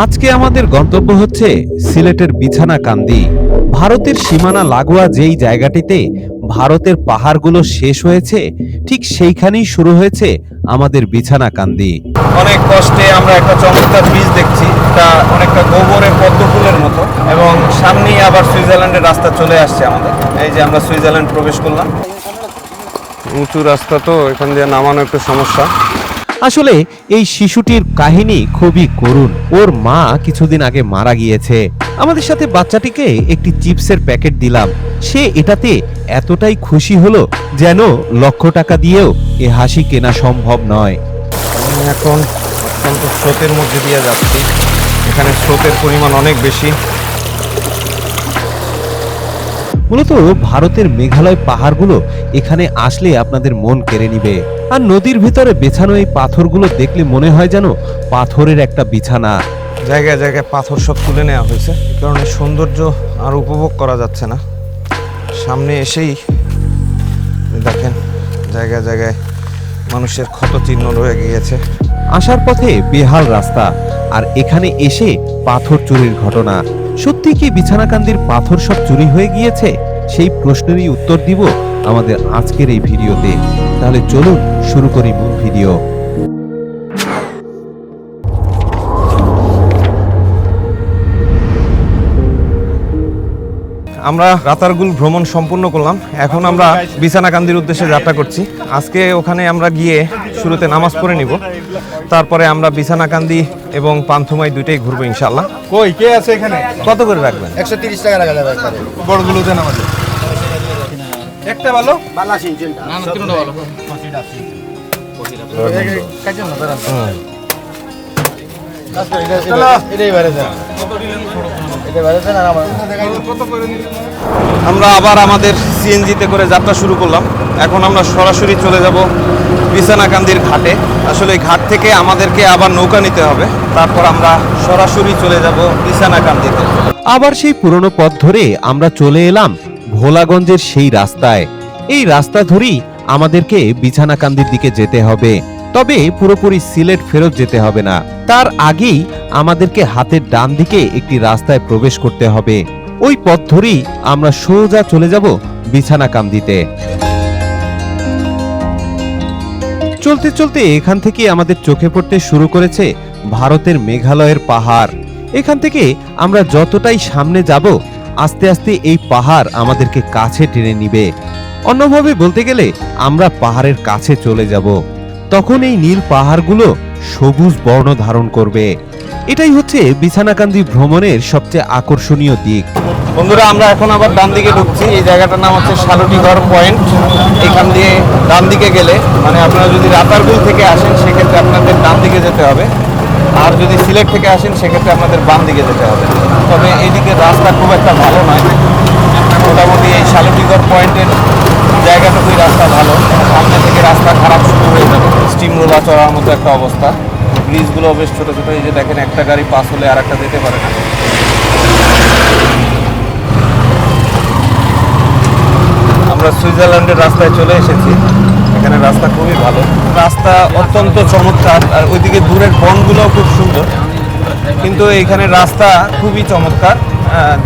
আজকে আমাদের গন্তব্য হচ্ছে সিলেটের বিছানা কান্দি ভারতের সীমানা লাগোয়া যেই জায়গাটিতে ভারতের পাহাড়গুলো শেষ হয়েছে ঠিক সেইখানেই শুরু হয়েছে আমাদের বিছানা কান্দি অনেক কষ্টে আমরা একটা চমৎকার বীজ দেখছি এটা অনেকটা গোবরের পদ্ম ফুলের মতো এবং সামনেই আবার সুইজারল্যান্ডের রাস্তা চলে আসছে আমাদের। এই যে আমরা সুইজারল্যান্ড প্রবেশ করলাম। উঁচু রাস্তা তো এখান দিয়ে নামানো একটু সমস্যা। আসলে এই শিশুটির কাহিনী খুবই করুণ। ওর মা কিছুদিন আগে মারা গিয়েছে। আমাদের সাথে বাচ্চাটিকে একটি চিপসের প্যাকেট দিলাম। সে এটাতে এতটাই খুশি হলো যেন লক্ষ টাকা দিয়েও এ হাসি কেনা সম্ভব নয়। আমি এখন অত্যন্ত স্রোতের মধ্যে দিয়ে যাচ্ছি। এখানে স্রোতের পরিমাণ অনেক বেশি। মূলত ভারতের মেঘালয় পাহাড়গুলো এখানে আসলে আপনাদের মন কেড়ে নিবে। আর নদীর ভিতরে বেছানো এই পাথরগুলো দেখলে মনে হয় যেন পাথরের একটা বিছানা। জায়গায় জায়গায় পাথর সব তুলে নেওয়া হয়েছে। কারণে সৌন্দর্য আর উপভোগ করা যাচ্ছে না। সামনে এসেই দেখেন জায়গায় জায়গায় মানুষের ক্ষত চিহ্ন রয়ে গিয়েছে। আসার পথে বেহাল রাস্তা আর এখানে এসে পাথর চুরির ঘটনা। সত্যি কি বিছানাকান্দির পাথর সব চুরি হয়ে গিয়েছে? সেই প্রশ্নেরই উত্তর দিব আমাদের আজকের এই ভিডিওতে। তাহলে চলুন শুরু করি মূল ভিডিও। আমরা রাতারগুল ভ্রমণ সম্পূর্ণ করলাম। এখন আমরা বিছানাকান্দির উদ্দেশ্যে যাত্রা করছি। আজকে ওখানে আমরা গিয়ে শুরুতে নামাজ পড়ে নিব। তারপরে আমরা বিছানাকান্দি এবং পান্থুমাই দুইটাই ঘুরবো ইনশাল্লাহ কই কে আছে এখানে? কত করে রাখবেন? একশো তিরিশ টাকা রাখা যাবে বড়গুলো দেন আমাদের একটা ভালো? দেন আর আমার আবার আমাদের সিএনজিতে করে যাত্রা শুরু করলাম। এখন আমরা সরাসরি চলে যাব বিছানাকান্দির ঘাটে। আসলে ঘাট থেকে আমাদেরকে আবার নৌকা নিতে হবে। তারপর আমরা সরাসরি চলে যাব বিছানাকান্দিতে। আবার সেই পুরনো পথ ধরে আমরা চলে এলাম ভোলাগঞ্জের সেই রাস্তায়। এই রাস্তা ধরেই আমাদেরকে বিছানাকান্দির দিকে যেতে হবে। তবে পুরোপুরি সিলেট ফেরত যেতে হবে না। তার আগেই আমাদেরকে হাতের ডান দিকে একটি রাস্তায় প্রবেশ করতে হবে। ওই পথ ধরেই আমরা সোজা চলে যাব বিছানাকান্দিতে চলতে চলতে এখান থেকে আমাদের চোখে পড়তে শুরু করেছে ভারতের মেঘালয়ের পাহাড়। এখান থেকে আমরা যতটাই সামনে যাব, আস্তে আস্তে এই পাহাড় আমাদেরকে কাছে টেনে নিবে। অন্যভাবে বলতে গেলে আমরা পাহাড়ের কাছে চলে যাব। তখন এই নীল পাহাড়গুলো সবুজ বর্ণ ধারণ করবে। এটাই হচ্ছে বিছানাকান্দি ভ্রমণের সবচেয়ে আকর্ষণীয় দিক। বন্ধুরা, আমরা এখন আবার ডান দিকে ঢুকছি। এই জায়গাটার নাম হচ্ছে শালুটিঘর পয়েন্ট। এখান দিয়ে ডান দিকে গেলে মানে আপনারা যদি রাতারগুল থেকে আসেন, সেক্ষেত্রে আপনাদের ডান দিকে যেতে হবে। আর যদি সিলেট থেকে আসেন, সেক্ষেত্রে আপনাদের বাম দিকে যেতে হবে। তবে এদিকে রাস্তা খুব একটা ভালো নয়। মোটামুটি এই শালুটিঘর পয়েন্টের জায়গাটুকুই রাস্তা ভালো। সামনে থেকে রাস্তা খারাপ শুরু হয়ে যাবে। স্টিম রোলা চড়ার মতো একটা অবস্থা। ব্রিজগুলো বেশ ছোটো ছোটো। এই যে দেখেন, একটা গাড়ি পাস হলে আর একটা যেতে পারে না। আমরা সুইজারল্যান্ডের রাস্তায় চলে এসেছি। এখানে রাস্তা খুবই ভালো। রাস্তা অত্যন্ত চমৎকার, আর ওইদিকে দূরের বনগুলোও খুব সুন্দর। কিন্তু এইখানে রাস্তা খুবই চমৎকার।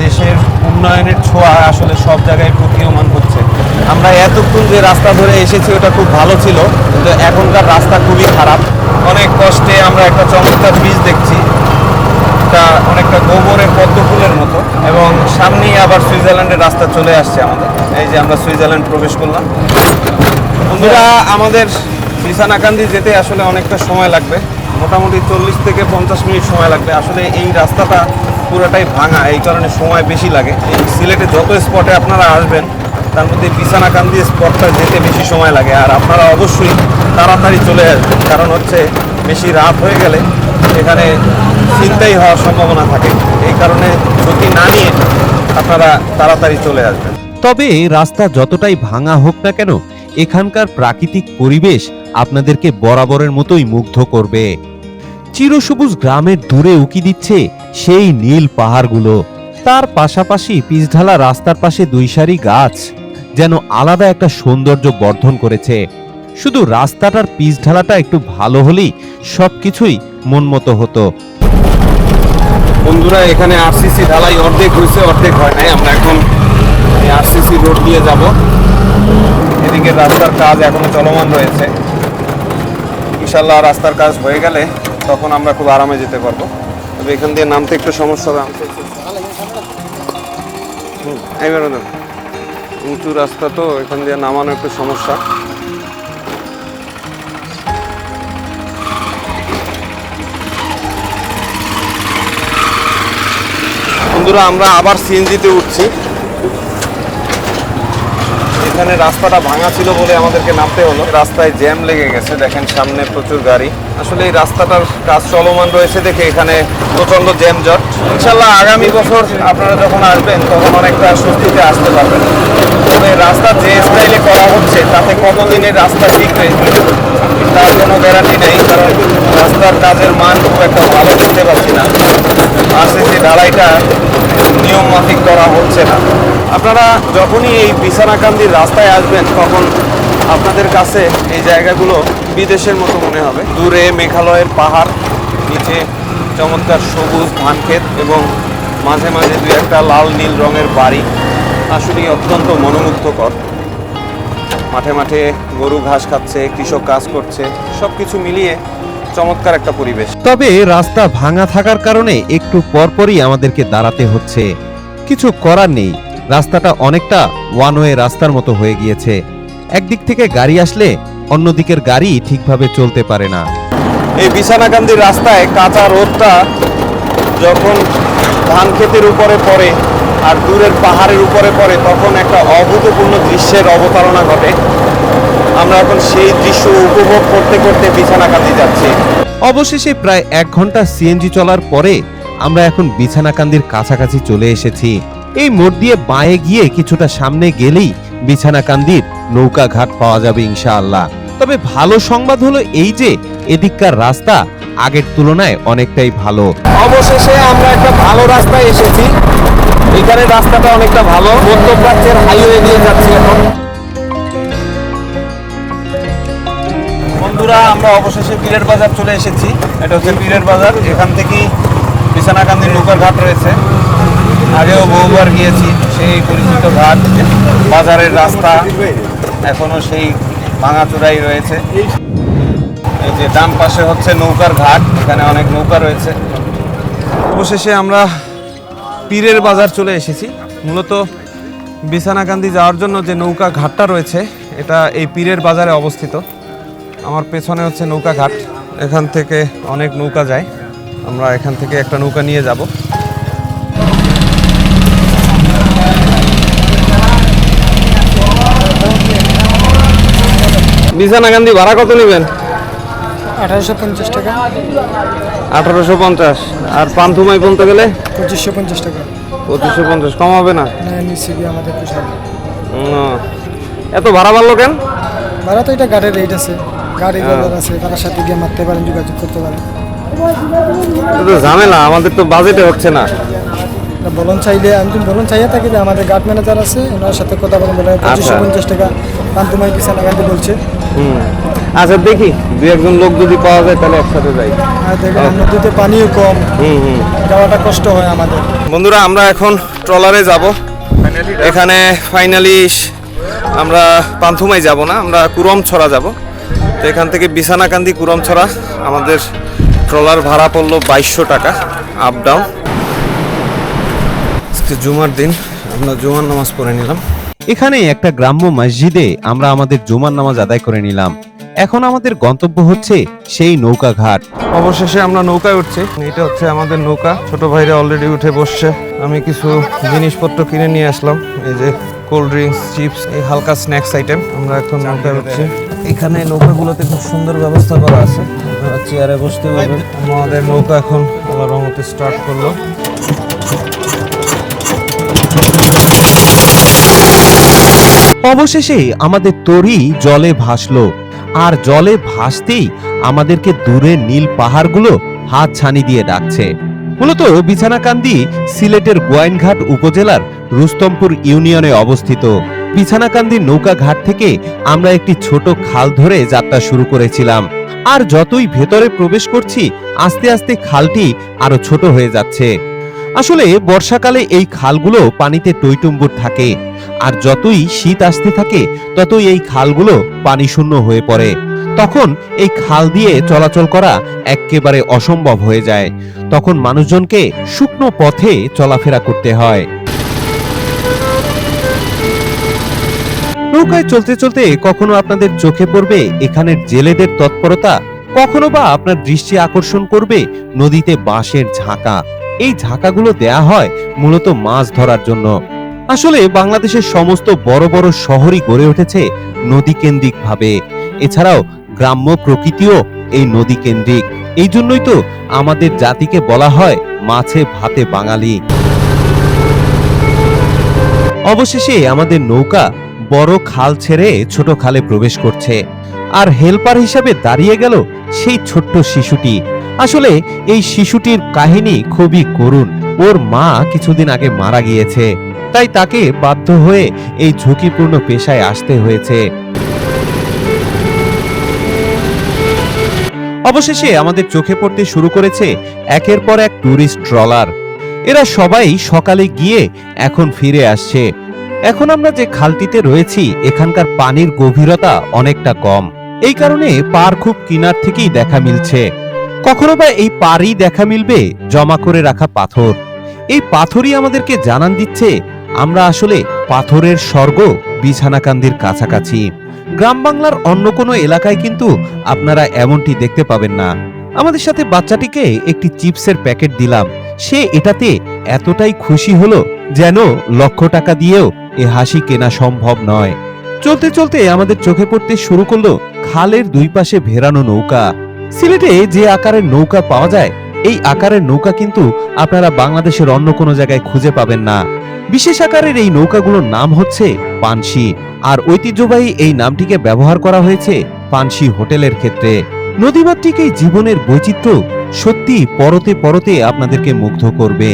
দেশের উন্নয়নের ছোঁয়া আসলে সব জায়গায় প্রতীয়মান হচ্ছে। আমরা এতক্ষণ যে রাস্তা ধরে এসেছি, ওটা খুব ভালো ছিল, কিন্তু এখনকার রাস্তা খুবই খারাপ। অনেক কষ্টে আমরা একটা চমৎকার ব্রিজ দেখছি। এটা অনেকটা গোবরের পদ্ম ফুলের মতো, এবং সামনেই আবার সুইজারল্যান্ডের রাস্তা চলে আসছে আমাদের। এই যে আমরা সুইজারল্যান্ড প্রবেশ করলাম। বন্ধুরা, আমাদের বিছানাকান্দি যেতে আসলে অনেকটা সময় লাগবে। মোটামুটি চল্লিশ থেকে পঞ্চাশ মিনিট সময় লাগবে। আসলে এই রাস্তাটা পুরোটাই ভাঙা, এই কারণে সময় বেশি লাগে। এই সিলেটে যত স্পটে আপনারা আসবেন তার মধ্যে বিছানাকান্দি স্পটটা যেতে বেশি সময় লাগে। আর আপনারা অবশ্যই তাড়াতাড়ি চলে আসবেন, কারণ হচ্ছে বেশি রাত হয়ে গেলে এখানে চিন্তাই হওয়ার সম্ভাবনা থাকে। এই কারণে ঝুঁকি না নিয়ে আপনারা তাড়াতাড়ি চলে আসবেন। তবে রাস্তা যতটাই ভাঙা হোক না কেন, এখানকার প্রাকৃতিক পরিবেশ আপনাদেরকে বরাবরের মতোই মুগ্ধ করবে। চিরসবুজ গ্রামের দূরে উকি দিচ্ছে সেই নীল পাহাড়গুলো। তার পাশাপাশি পিচঢালা রাস্তার পাশে দুই সারি গাছ। যেন আলাদা একটা সৌন্দর্য বর্ধন করেছে। শুধু রাস্তাটার পিচ ঢালাটা একটু ভালো হলেই সবকিছুই মনমতো হতো। বন্ধুরা, এখানে আরসিসি ঢালাই অর্ধেক হয়েছে, অর্ধেক হয় নাই। আমরা এখন আরসিসি রোড দিয়ে যাব। এদিকে রাস্তার কাজ এখনও চলমান রয়েছে। ইনশাল্লাহ রাস্তার কাজ হয়ে গেলে তখন আমরা খুব আরামে যেতে পারব। তবে এখান দিয়ে নামতে একটু সমস্যা হবে। না। উঁচু রাস্তা তো, এখান দিয়ে নামানো একটু সমস্যা। বন্ধুরা, আমরা আবার সিএনজিতে উঠছি। এখানে রাস্তাটা ভাঙা ছিল বলে আমাদেরকে নামতে হলো। রাস্তায় জ্যাম লেগে গেছে, দেখেন সামনে প্রচুর গাড়ি। আসলে এই রাস্তাটার কাজ চলমান রয়েছে দেখে এখানে প্রচণ্ড জ্যাম জট। ইনশাল্লাহ আগামী বছর আপনারা যখন আসবেন, তখন অনেকটা স্বস্তিতে আসতে পারবেন। রাস্তা যে স্টাইলে করা হচ্ছে, তাতে কতদিনের রাস্তা ঠিক টিকবে, তার কোনো গ্যারান্টি নেই, কারণ রাস্তার কাজের মান খুব একটা ভালো দেখতে পাচ্ছি না। আরসিসি ঢালাইটা, নিয়ম মাফিক করা হচ্ছে না। আপনারা যখনই এই বিছানাকান্দির রাস্তায় আসবেন, তখন আপনাদের কাছে এই জায়গাগুলো বিদেশের মতো মনে হবে। দূরে মেঘালয়ের পাহাড়, নিচে চমৎকার সবুজ ধান ক্ষেত এবং মাঝে মাঝে দু একটা লাল নীল রঙের বাড়ি। আসলেই অত্যন্ত মনোমুগ্ধকর। মাঠে মাঠে গরু ঘাস খাচ্ছে কৃষক কাজ করছে সব কিছু মিলিয়ে চমৎকার একটা পরিবেশ। তবে রাস্তা ভাঙা থাকার কারণে একটু পরপরই আমাদেরকে দাঁড়াতে হচ্ছে। কিছু করার নেই। রাস্তাটা অনেকটা ওয়ান ওয়ে রাস্তার মতো হয়ে গিয়েছে। একদিক থেকে গাড়ি আসলে অন্য দিকের গাড়ি ঠিকভাবে চলতে পারে না। এই বিছানাকান্দির রাস্তায় কাঁচা রোদটা যখন ধান ক্ষেতের উপরে পড়ে আর দূরের পাহাড়ের উপরে পড়ে তখন একটা অভূতপূর্ণ দৃশ্যের অবতারণা ঘটে। আমরা এখন সেই দৃশ্য উপভোগ করতে করতে বিছানাকান্দি যাচ্ছি। অবশেষে প্রায় এক ঘণ্টা সিএনজি চলার পরে আমরা এখন বিছানাকান্দির কাছাকাছি চলে এসেছি। এই মোড় দিয়ে বাঁয়ে গিয়ে কিছুটা সামনে গেলেই বিছানাকান্দির নৌকা ঘাট পাওয়া যাবে ইনশাআল্লাহ। তবে ভালো সংবাদ হলো এই যে এদিককার রাস্তা আগের তুলনায় অনেকটাই ভালো। অবশেষে আমরা একটা ভালো রাস্তায় এসেছি। এখানে রাস্তাটা অনেকটা ভালো। মধ্যপ্রাচ্যের হাইওয়ে দিয়ে যাচ্ছি এখন। বন্ধুরা, আমরা অবশেষে পীরের বাজার চলে এসেছি। এটা হচ্ছে পীরের বাজার। এখান থেকেই বিছানাকান্দির নৌকার ঘাট রয়েছে। আগেও বহুবার গিয়েছি, সেই পরিচিত ঘাট। বাজারের রাস্তা এখনও সেই ভাঙাচোরাই রয়েছে। এই যে ডান পাশে হচ্ছে নৌকার ঘাট, এখানে অনেক নৌকা রয়েছে। অবশেষে আমরা পীরের বাজার চলে এসেছি। মূলত বিছানাকান্দি যাওয়ার জন্য যে নৌকা ঘাটটা রয়েছে, এটা এই পীরের বাজারে অবস্থিত। আমার পেছনে হচ্ছে নৌকা ঘাট। এখান থেকে অনেক নৌকা যায়। আমরা এখান থেকে একটা নৌকা নিয়ে যাব। বিছানাকান্দি ভাড়া কত নেবেন? আঠারোশো পঞ্চাশ টাকা। আঠারোশো পঞ্চাশ। আর পান্থুমাই বলতে গেলে? পঁচিশশো পঞ্চাশ টাকা। পঁচিশশো পঞ্চাশ কম হবে না নিচে গিয়ে আমাদের এত ভাড়া বাড়লো কেন? ভাড়া তো এটা গাড়ির রেট আছে। গাড়ি ডলার আছে তার সাথে গিয়ে মারতে পারেন যোগাযোগ করতে পারেন। তো ঝামেলা আমাদের তো বাজেটে হচ্ছে না। বলন চাইলে আমি তুমি বলন চাইয়া থাকি যে আমাদের গার্ড ম্যানেজার আছে ওনার সাথে কথা বলেন বলে পঁচিশশো আচ্ছা। পঞ্চাশ টাকা পান্তুমাই পিসা লাগাতে বলছে। হুম। আচ্ছা দেখি। দু একজন লোক যদি পাওয়া যায় তাহলে একসাথে যাই। নদীতে পানিও কম। হুম হুম। যাওয়াটা কষ্ট হয় আমাদের। বন্ধুরা আমরা এখন ট্রলারে যাব। এখানে ফাইনালি আমরা পান্থুমাই যাব না আমরা কুরমছড়া যাব। তো এখান থেকে বিছানাকান্দি কুরম ছড়া আমাদের ট্রলার ভাড়া পড়ল বাইশশো টাকা আপ ডাউন আজকে জুমার দিন আমরা জুমার নামাজ পড়ে নিলাম। এখানে একটা গ্রাম্য মসজিদে আমরা আমাদের জুমার নামাজ আদায় করে নিলাম। এখন আমাদের গন্তব্য হচ্ছে সেই নৌকা ঘাট। অবশেষে আমরা নৌকায় উঠছি। এটা হচ্ছে আমাদের নৌকা। ছোট ভাইরা অলরেডি উঠে বসছে। আমি কিছু জিনিসপত্র কিনে নিয়ে আসলাম। এই যে কোল্ড ড্রিঙ্কস চিপস এই হালকা স্ন্যাক্স আইটেম আমরা এখন নৌকায় উঠছি। এখানে নৌকাগুলোতে খুব সুন্দর ব্যবস্থা করা আছে। আপনারা চেয়ারে বসতে পারবেন। আমাদের নৌকা এখন আল্লাহ রহমতে স্টার্ট করল। অবশেষে আমাদের তরি জলে ভাসলো। আর জলে ভাসতেই আমাদেরকে দূরে নীল পাহাড়গুলো হাত ছানি দিয়ে ডাকছে। মূলত বিছানাকান্দি সিলেটের গোয়াইনঘাট উপজেলার রুস্তমপুর ইউনিয়নে অবস্থিত। বিছানাকান্দি নৌকা ঘাট থেকে আমরা একটি ছোট খাল ধরে যাত্রা শুরু করেছিলাম। আর যতই ভেতরে প্রবেশ করছি, আস্তে আস্তে খালটি আরও ছোট হয়ে যাচ্ছে। আসলে বর্ষাকালে এই খালগুলো পানিতে টইটুম্বুর থাকে। আর যতই শীত আসতে থাকে, ততই এই খালগুলো পানি শূন্য হয়ে পড়ে। তখন এই খাল দিয়ে চলাচল করা একেবারে অসম্ভব হয়ে যায়। তখন মানুষজনকে শুকনো পথে চলাফেরা করতে হয়। নৌকায় চলতে চলতে কখনো আপনাদের চোখে পড়বে এখানের জেলেদের তৎপরতা, কখনো বা আপনার দৃষ্টি আকর্ষণ করবে নদীতে বাঁশের ঝাঁকা। এই ঝাঁকাগুলো দেয়া হয় মূলত মাছ ধরার জন্য। আসলে বাংলাদেশের সমস্ত বড় বড় শহরই গড়ে উঠেছে নদী কেন্দ্রিক ভাবে এছাড়াও গ্রাম্য প্রকৃতিও এই নদী কেন্দ্রিক এই জন্যই তো আমাদের জাতিকে বলা হয় মাছে ভাতে বাঙালি। অবশেষে আমাদের নৌকা বড় খাল ছেড়ে ছোট খালে প্রবেশ করছে। আর হেল্পার হিসাবে দাঁড়িয়ে গেল সেই ছোট্ট শিশুটি। আসলে এই শিশুটির কাহিনী খুবই করুণ। ওর মা কিছুদিন আগে মারা গিয়েছে। তাই তাকে বাধ্য হয়ে এই ঝুঁকিপূর্ণ পেশায় আসতে হয়েছে। অবশেষে আমাদের চোখে পড়তে শুরু করেছে একের পর এক টুরিস্ট ট্রলার। এরা সবাই সকালে গিয়ে এখন ফিরে আসছে। এখন আমরা যে খালটিতে রয়েছি, এখানকার পানির গভীরতা অনেকটা কম। এই কারণে পার খুব কিনার থেকেই দেখা মিলছে। কখনো বা এই পারই দেখা মিলবে? জমা করে রাখা পাথর। এই পাথরই আমাদেরকে জানান দিচ্ছে, আমরা আসলে পাথরের স্বর্গ বিছানাকান্দির কাছাকাছি। গ্রাম বাংলার অন্য কোনো এলাকায় কিন্তু আপনারা এমনটি দেখতে পাবেন না। আমাদের সাথে বাচ্চাটিকে একটি চিপসের প্যাকেট দিলাম। সে এটাতে এতটাই খুশি হলো যেন লক্ষ টাকা দিয়েও এ হাসি কেনা সম্ভব নয়। চলতে চলতে আমাদের চোখে পড়তে শুরু করল খালের দুই পাশে ভেরানো নৌকা। সিলেটে যে আকারের নৌকা পাওয়া যায়, এই আকারের নৌকা কিন্তু আপনারা বাংলাদেশের অন্য কোনো জায়গায় খুঁজে পাবেন না। বিশেষ আকারের এই নৌকাগুলোর নাম হচ্ছে পানসি, আর ঐতিহ্যবাহী এই নামটিকে ব্যবহার করা হয়েছে পানসি হোটেলের ক্ষেত্রে। নদীমাতৃক এই জীবনের বৈচিত্র্য সত্যি পরতে পরতে আপনাদেরকে মুগ্ধ করবে।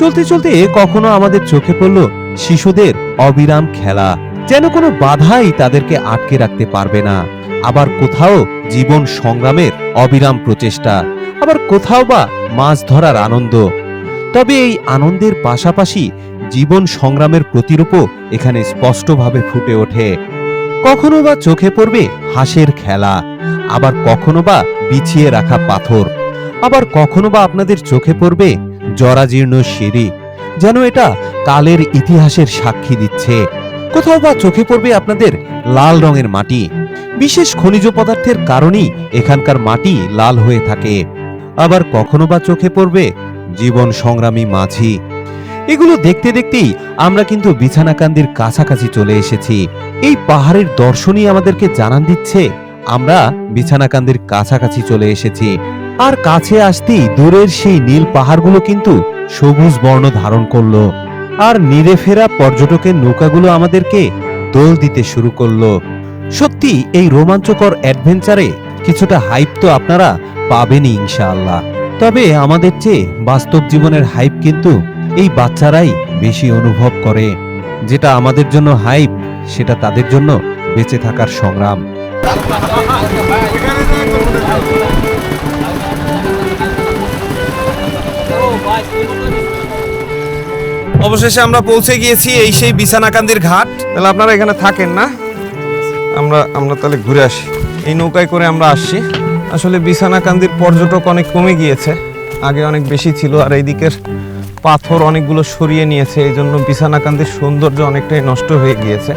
চলতে চলতে কখনো আমাদের চোখে পড়ল শিশুদের অবিরাম খেলা। যেন কোনো বাধাই তাদেরকে আটকে রাখতে পারবে না। আবার কোথাও জীবন সংগ্রামের অবিরাম প্রচেষ্টা, আবার কোথাও বা মাছ ধরার আনন্দ। তবে এই আনন্দের পাশাপাশি জীবন সংগ্রামের প্রতিরূপও এখানে স্পষ্টভাবে ফুটে ওঠে। কখনো বা চোখে পড়বে হাঁসের খেলা, আবার কখনো বা বিছিয়ে রাখা পাথর, আবার কখনো বা আপনাদের চোখে পড়বে জরাজীর্ণ সিঁড়ি, যেন এটা কালের ইতিহাসের সাক্ষী দিচ্ছে। কোথাও বা চোখে পড়বে আপনাদের লাল রঙের মাটি। বিশেষ খনিজ পদার্থের কারণেই এখানকার মাটি লাল হয়ে থাকে। আবার কখনো বা চোখে পড়বে জীবন সংগ্রামী মাঝি। এগুলো দেখতে দেখতেই আমরা কিন্তু বিছানাকান্দির কাছাকাছি চলে এসেছি। এই পাহাড়ের দর্শনই আমাদেরকে জানান দিচ্ছে, আমরা বিছানাকান্দির কাছাকাছি চলে এসেছি। আর কাছে আসতেই দূরের সেই নীল পাহাড়গুলো কিন্তু সবুজ বর্ণ ধারণ করল। আর নিরে ফেরা পর্যটকের নৌকাগুলো আমাদেরকে দোল দিতে শুরু করল। সত্যি, এই রোমাঞ্চকর অ্যাডভেঞ্চারে কিছুটা হাইপ তো আপনারা পাবেনই ইনশাআল্লাহ। তবে আমাদের চেয়ে বাস্তব জীবনের হাইপ কিন্তু এই বাচ্চারাই বেশি অনুভব করে। যেটা আমাদের জন্য হাইপ, সেটা তাদের জন্য বেঁচে থাকার সংগ্রাম। অবশেষে আমরা পৌঁছে গিয়েছি এই সেই বিছানাকান্দির ঘাট। তাহলে আপনারা এখানে থাকেন না। আমরা আমরা তাহলে ঘুরে আসি। এই নৌকায় করে আমরা আসছি। আসলে বিছানাকান্দির পর্যটক অনেক কমে গিয়েছে। আগে অনেক বেশি ছিল আর এই দিকের পাথর অনেকগুলো সরিয়ে নিয়েছে। এই জন্য বিছানাকান্দির সৌন্দর্য অনেকটাই নষ্ট হয়ে গিয়েছে।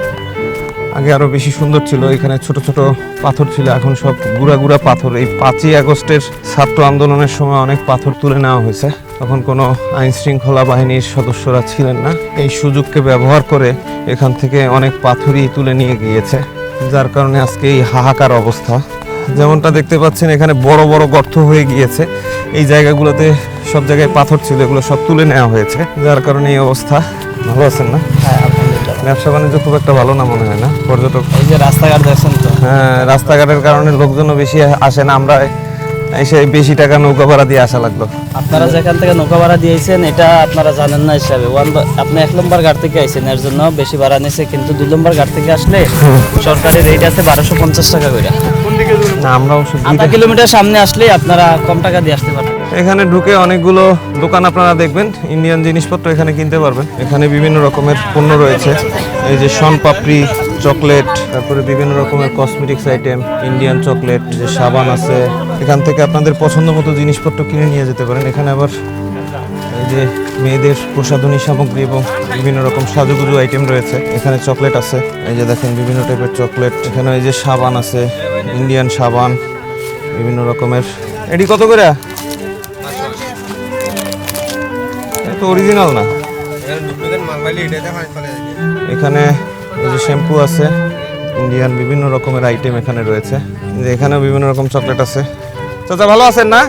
আগে আরও বেশি সুন্দর ছিল। এখানে ছোট ছোট পাথর ছিল। এখন সব গুড়া গুড়া পাথর। এই পাঁচই আগস্টের ছাত্র আন্দোলনের সময় অনেক পাথর তুলে নেওয়া হয়েছে। তখন কোনো আইন শৃঙ্খলা বাহিনীর সদস্যরা ছিলেন না। এই সুযোগকে ব্যবহার করে এখান থেকে অনেক পাথরই তুলে নিয়ে গিয়েছে। যার কারণে আজকে এই হাহাকার অবস্থা। যেমনটা দেখতে পাচ্ছেন, এখানে বড় বড় গর্ত হয়ে গিয়েছে। এই জায়গাগুলোতে সব জায়গায় পাথর ছিল। এগুলো সব তুলে নেওয়া হয়েছে। যার কারণে এই অবস্থা। ভালো আছেন না? ব্যবসা বাণিজ্য খুব একটা ভালো না মনে হয় না পর্যটক। এই যে রাস্তাঘাট দেখছেন তো? হ্যাঁ রাস্তাঘাটের কারণে লোকজনও বেশি আসে না আমরা এসে বেশি টাকা নৌকা ভাড়া দিয়ে আসা লাগল। আপনারা যেখান থেকে নৌকা ভাড়া দিয়েছেন এটা আপনারা জানেন না হিসাবে। ওয়ান আপনি এক নম্বর ঘাট থেকে আইছেন এর জন্য বেশি ভাড়া নিয়েছে কিন্তু দুই নম্বর ঘাট থেকে আসলে সরকারি রেট আছে বারোশো পঞ্চাশ টাকা করে আমরা আধা কিলোমিটার সামনে আসলে আপনারা কম টাকা দিয়ে আসতে পারবেন। এখানে ঢুকে অনেকগুলো দোকান আপনারা দেখবেন। ইন্ডিয়ান জিনিসপত্র এখানে কিনতে পারবেন। এখানে বিভিন্ন রকমের পণ্য রয়েছে। এই যে শন পাপড়ি, চকলেট, তারপরে বিভিন্ন রকমের কসমেটিক্স আইটেম ইন্ডিয়ান চকলেট যে সাবান আছে। এখান থেকে আপনাদের পছন্দ মতো জিনিসপত্র কিনে নিয়ে যেতে পারেন। এখানে আবার এই যে মেয়েদের প্রসাধনী সামগ্রী এবং বিভিন্ন রকম সাজুগুজু আইটেম রয়েছে। এখানে চকলেট আছে। এই যে দেখেন বিভিন্ন টাইপের চকলেট এখানে এই যে সাবান আছে ইন্ডিয়ান সাবান, বিভিন্ন রকমের। এটি কত করে? তো অরিজিনাল না। এখানে যে শ্যাম্পু আছে ইন্ডিয়ান বিভিন্ন রকমের আইটেম এখানে রয়েছে। যে এখানেও বিভিন্ন রকম চকলেট আছে। চাচা ভালো আছেন না?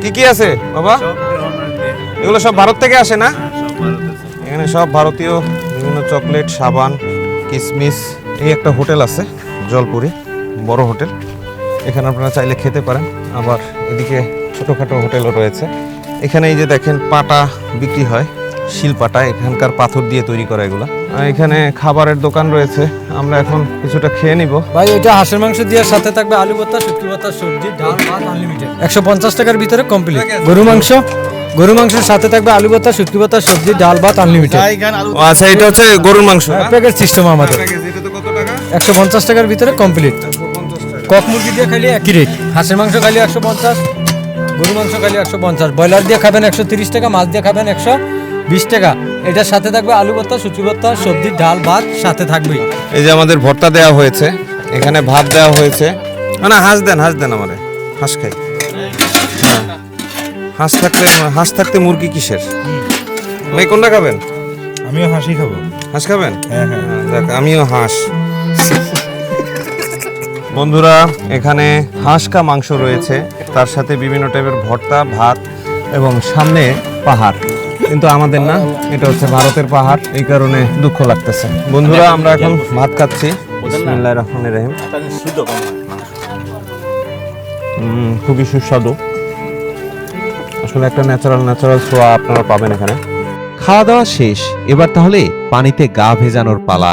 কি কি আছে বাবা? এগুলো সব ভারত থেকে আসে না? এখানে সব ভারতীয় বিভিন্ন চকলেট সাবান কিসমিস এই একটা হোটেল আছে জলপুরি বড় হোটেল। এখানে আপনারা চাইলে খেতে পারেন। আবার এদিকে ছোটোখাটো হোটেলও রয়েছে। এখানে এই যে দেখেন পাটা বিক্রি হয় শিলপাটা এখানকার পাথর দিয়ে তৈরি করা এগুলো। এখানে খাবারের দোকান রয়েছে আমরা এখন কিছুটা খেয়ে নিব। ভাই এটা হাঁসের মাংস দিয়ে সাথে থাকবে আলু ভর্তা শুটকি ভর্তা সবজি ডাল ভাত আনলিমিটেড একশো পঞ্চাশ টাকার ভিতরে কমপ্লিট গরু মাংস গরু মাংসের সাথে থাকবে আলু ভর্তা শুটকি ভর্তা সবজি ডাল ভাত আনলিমিটেড আচ্ছা এটা হচ্ছে গরুর মাংস। প্যাকেট সিস্টেম আমাদের। কত টাকা? একশো পঞ্চাশ টাকার ভিতরে কমপ্লিট কক মুরগি দিয়ে খাইলে একই রেট হাঁসের মাংস খাইলে একশো পঞ্চাশ। গরু মাংস খালি একশো পঞ্চাশ। ব্রয়লার দিয়ে খাবেন একশো তিরিশ টাকা মাছ দিয়ে খাবেন একশো বিশ টাকা। এটার সাথে থাকবে আলু ভর্তা সুচি ভর্তা সবজি ডাল ভাত সাথে থাকবেই। এই যে আমাদের ভর্তা দেওয়া হয়েছে এখানে ভাত দেওয়া হয়েছে। না, হাঁস দেন হাঁস দেন আমারে হাঁস খাই। হ্যাঁ। হাঁস থাকতে হাঁস থাকতে মুরগি কিসের? ভাই কোনটা খাবেন? আমিও হাসি খাব। হাঁস খাবেন? হ্যাঁ হ্যাঁ। যাক আমিও হাঁস। বন্ধুরা এখানে হাঁস কা মাংস রয়েছে। তার সাথে বিভিন্ন টাইপের ভর্তা, ভাত এবং সামনে পাহাড়। কিন্তু আমাদের না, এটা হচ্ছে ভারতের পাহাড়, এই কারণে দুঃখ লাগতেছে। বন্ধুরা, আমরা এখন ভাত খাচ্ছি। খুবই সুস্বাদু। আসলে একটা ন্যাচারাল ন্যাচারাল সোয়া আপনারা পাবেন এখানে। খাওয়া দাওয়া শেষ। এবার তাহলে পানিতে গা ভেজানোর পালা।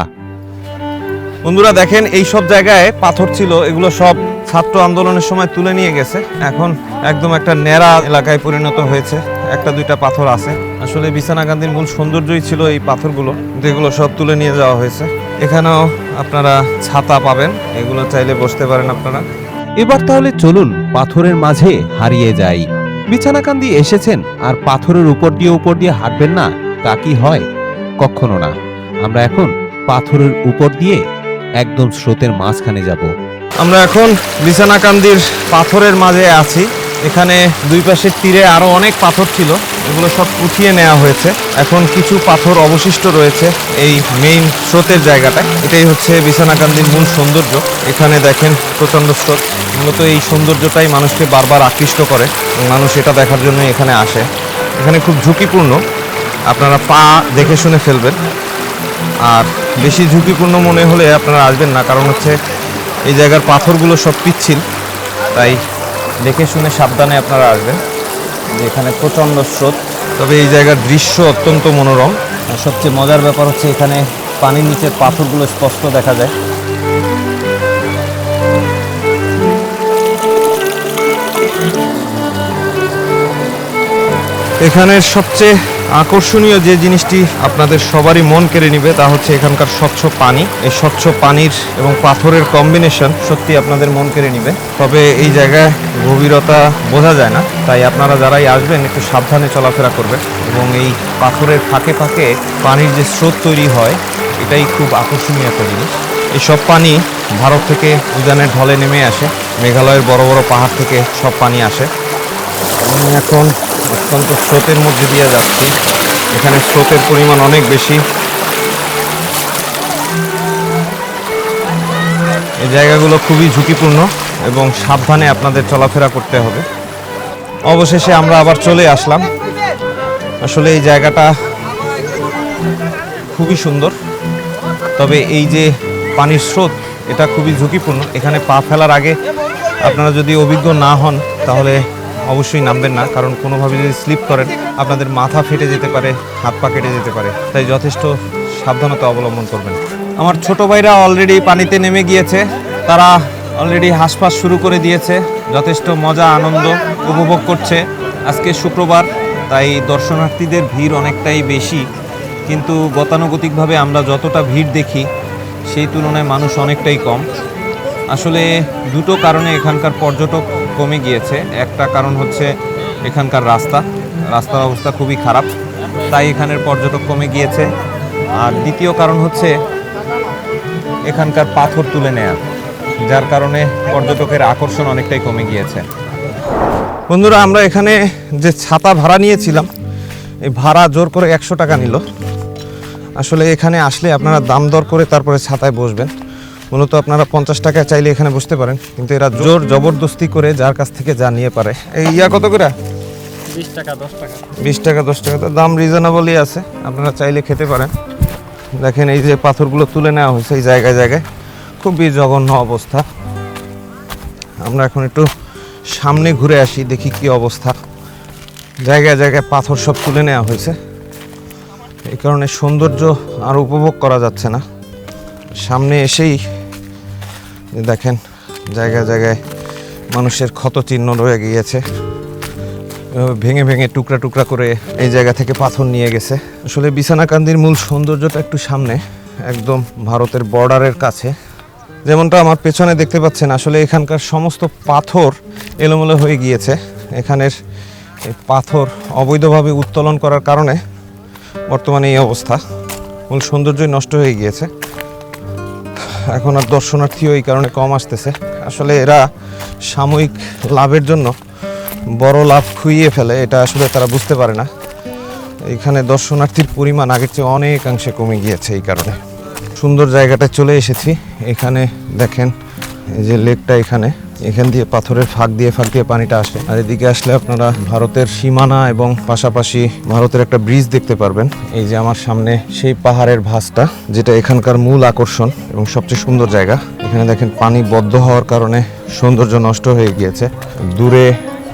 বন্ধুরা, দেখেন, এই সব জায়গায় পাথর ছিল, এগুলো সব ছাত্র আন্দোলনের সময় তুলে নিয়ে গেছে। এখন একদম একটা ন্যাড়া এলাকায় পরিণত হয়েছে। একটা দুইটা পাথর আছে। আসলে বিছানা গান্ধীর মূল সৌন্দর্যই ছিল এই পাথরগুলো, যেগুলো সব তুলে নিয়ে যাওয়া হয়েছে। এখানেও আপনারা ছাতা পাবেন, এগুলো চাইলে বসতে পারেন আপনারা। এবার তাহলে চলুন পাথরের মাঝে হারিয়ে যাই। বিছানাকান্দি এসেছেন, আর পাথরের উপর দিয়ে উপর দিয়ে হাঁটবেন না, তা কি হয়? কখনো না। আমরা এখন পাথরের উপর দিয়ে একদম স্রোতের মাঝখানে যাব। আমরা এখন বিছানাকান্দির পাথরের মাঝে আছি। এখানে দুই পাশের তীরে আরও অনেক পাথর ছিল, এগুলো সব উঠিয়ে নেওয়া হয়েছে। এখন কিছু পাথর অবশিষ্ট রয়েছে এই মেইন স্রোতের জায়গাটায়। এটাই হচ্ছে বিছানাকান্দির মূল সৌন্দর্য। এখানে দেখেন প্রচণ্ড স্রোত। মূলত এই সৌন্দর্যটাই মানুষকে বারবার আকৃষ্ট করে মানুষ এটা দেখার জন্য এখানে আসে। এখানে খুব ঝুঁকিপূর্ণ। আপনারা পা দেখে শুনে ফেলবেন। আর বেশি ঝুঁকিপূর্ণ মনে হলে আপনারা আসবেন না, কারণ হচ্ছে এই জায়গার পাথরগুলো সব পিচ্ছিল, তাই দেখে শুনে সাবধানে আপনারা আসবেন। যে এখানে প্রচণ্ড স্রোত, তবে এই জায়গার দৃশ্য অত্যন্ত মনোরম। আর সবচেয়ে মজার ব্যাপার হচ্ছে এখানে পানির নিচের পাথরগুলো স্পষ্ট দেখা যায়। এখানের সবচেয়ে আকর্ষণীয় যে জিনিসটি আপনাদের সবারই মন কেড়ে নিবে তা হচ্ছে এখানকার স্বচ্ছ পানি। এই স্বচ্ছ পানির এবং পাথরের কম্বিনেশন সত্যি আপনাদের মন কেড়ে নিবে। তবে এই জায়গায় গভীরতা বোঝা যায় না। তাই আপনারা যারাই আসবেন, একটু সাবধানে চলাফেরা করবেন এবং এই পাথরের ফাঁকে ফাঁকে পানির যে স্রোত তৈরি হয়, এটাই খুব আকর্ষণীয় একটা জিনিস। এই সব পানি ভারত থেকে উজানের ঢলে নেমে আসে। মেঘালয়ের বড় বড় পাহাড় থেকে সব পানি আসে। এখন অত্যন্ত স্রোতের মধ্যে দিয়ে যাচ্ছি। এখানে স্রোতের পরিমাণ অনেক বেশি। এই জায়গাগুলো খুবই ঝুঁকিপূর্ণ এবং সাবধানে আপনাদের চলাফেরা করতে হবে। অবশেষে আমরা আবার চলে আসলাম। আসলে এই জায়গাটা খুবই সুন্দর। তবে এই যে পানির স্রোত, এটা খুবই ঝুঁকিপূর্ণ। এখানে পা ফেলার আগে আপনারা যদি অভিজ্ঞ না হন, তাহলে অবশ্যই নামবেন না, কারণ কোনোভাবে যদি স্লিপ করেন, আপনাদের মাথা ফেটে যেতে পারে, হাত পা কেটে যেতে পারে, তাই যথেষ্ট সাবধানতা অবলম্বন করবেন। আমার ছোট ভাইরা অলরেডি পানিতে নেমে গিয়েছে, তারা অলরেডি হাঁসফাঁস শুরু করে দিয়েছে, যথেষ্ট মজা, আনন্দ উপভোগ করছে। আজকে শুক্রবার, তাই দর্শনার্থীদের ভিড় অনেকটাই বেশি, কিন্তু গতানুগতিকভাবে আমরা যতটা ভিড় দেখি, সেই তুলনায় মানুষ অনেকটাই কম। আসলে দুটো কারণে এখানকার পর্যটক কমে গিয়েছে। একটা কারণ হচ্ছে এখানকার রাস্তা। রাস্তার অবস্থা খুবই খারাপ, তাই এখানের পর্যটক কমে গিয়েছে। আর দ্বিতীয় কারণ হচ্ছে এখানকার পাথর তুলে নেয়া, যার কারণে পর্যটকের আকর্ষণ অনেকটাই কমে গিয়েছে। বন্ধুরা, আমরা এখানে যে ছাতা ভাড়া নিয়েছিলাম, এই ভাড়া জোর করে একশো টাকা নিল। আসলে এখানে আসলে আপনারা দাম দর করে তারপরে ছাতায় বসবেন। মূলত আপনারা পঞ্চাশ টাকা চাইলে এখানে বসতে পারেন কিন্তু এরা জোর জবরদস্তি করে যার কাছ থেকে যা নিয়ে পারে। এই ইয়া কত করে? বিশ টাকা দশ টাকা। বিশ টাকা দশ টাকা। তো দাম রিজনেবলই আছে আপনারা চাইলে খেতে পারেন। দেখেন এই যে পাথরগুলো তুলে নেওয়া হয়েছে এই জায়গায় জায়গায় খুবই জঘন্য অবস্থা। আমরা এখন একটু সামনে ঘুরে আসি দেখি কি অবস্থা। জায়গায় জায়গায় পাথর সব তুলে নেওয়া হয়েছে। এই কারণে সৌন্দর্য আর উপভোগ করা যাচ্ছে না। সামনে এসেই দেখেন, জায়গায় জায়গায় মানুষের ক্ষত চিহ্ন রয়ে গিয়েছে। ভেঙে ভেঙে টুকরা টুকরা করে এই জায়গা থেকে পাথর নিয়ে গেছে। আসলে বিছানাকান্দির মূল সৌন্দর্যটা একটু সামনে, একদম ভারতের বর্ডারের কাছে। যেমনটা আমার পেছনে দেখতে পাচ্ছেন, আসলে এখানকার সমস্ত পাথর এলোমেলো হয়ে গিয়েছে। এখানের পাথর অবৈধভাবে উত্তোলন করার কারণে বর্তমানে এই অবস্থা। মূল সৌন্দর্যই নষ্ট হয়ে গিয়েছে। এখন আর দর্শনার্থীও এই কারণে কম আসতেছে। আসলে এরা সাময়িক লাভের জন্য বড় লাভ খুইয়ে ফেলে, এটা আসলে তারা বুঝতে পারে না। এখানে দর্শনার্থীর পরিমাণ আগের চেয়ে অনেকাংশে কমে গিয়েছে এই কারণে। সুন্দর জায়গাটা চলে এসেছি। এখানে দেখেন, এই যে লেকটা এখানে। এখান দিয়ে পাথরের ফাঁক দিয়ে ফাঁক দিয়ে পানিটা আসে। আর এদিকে আসলে আপনারা ভারতের সীমানা এবং পাশাপাশি ভারতের একটা ব্রিজ দেখতে পারবেন। এই যে আমার সামনে সেই পাহাড়ের ভাসটা যেটা এখানকার মূল আকর্ষণ এবং সবচেয়ে সুন্দর জায়গা। এখানে দেখেন পানি বদ্ধ হওয়ার কারণে সৌন্দর্য নষ্ট হয়ে গিয়েছে। দূরে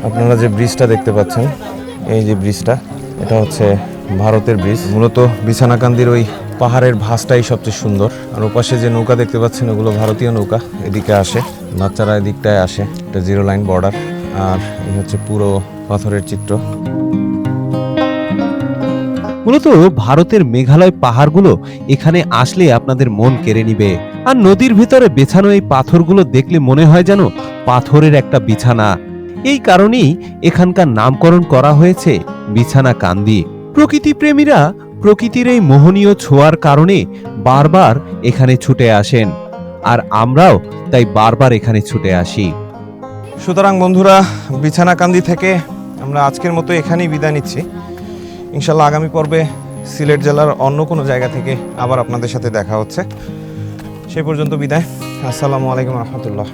আপনারা যে ব্রিজটা দেখতে পাচ্ছেন, এই যে ব্রিজটা, এটা হচ্ছে ভারতের ব্রিজ। মূলত বিছানাকান্দির ওই পাহাড়ের ভাসটাই সবচেয়ে সুন্দর। আর ওপাশে যে নৌকা দেখতে পাচ্ছেন, ওগুলো ভারতীয় নৌকা, এদিকে আসে। বাচ্চারা এদিকটায় আসে, এটা জিরো লাইন বর্ডার। আর এই হচ্ছে পুরো পাথরের চিত্র। মূলত ভারতের মেঘালয় পাহাড়গুলো এখানে আসলে আপনাদের মন কেড়ে নিবে। আর নদীর ভিতরে বেছানো এই পাথরগুলো দেখলে মনে হয় যেন পাথরের একটা বিছানা। এই কারণেই এখানকার নামকরণ করা হয়েছে বিছানা কান্দি প্রকৃতি প্রেমীরা প্রকৃতির এই মোহনীয় ছোঁয়ার কারণে বারবার এখানে ছুটে আসেন। আর আমরাও তাই বারবার এখানে ছুটে আসি। সুতরাং বন্ধুরা, বিছানাকান্দি থেকে আমরা আজকের মতো এখানেই বিদায় নিচ্ছি। ইনশাল্লাহ আগামী পর্বে সিলেট জেলার অন্য কোনো জায়গা থেকে আবার আপনাদের সাথে দেখা হচ্ছে। সেই পর্যন্ত বিদায়। আসসালামু আলাইকুম রহমতুল্লাহ।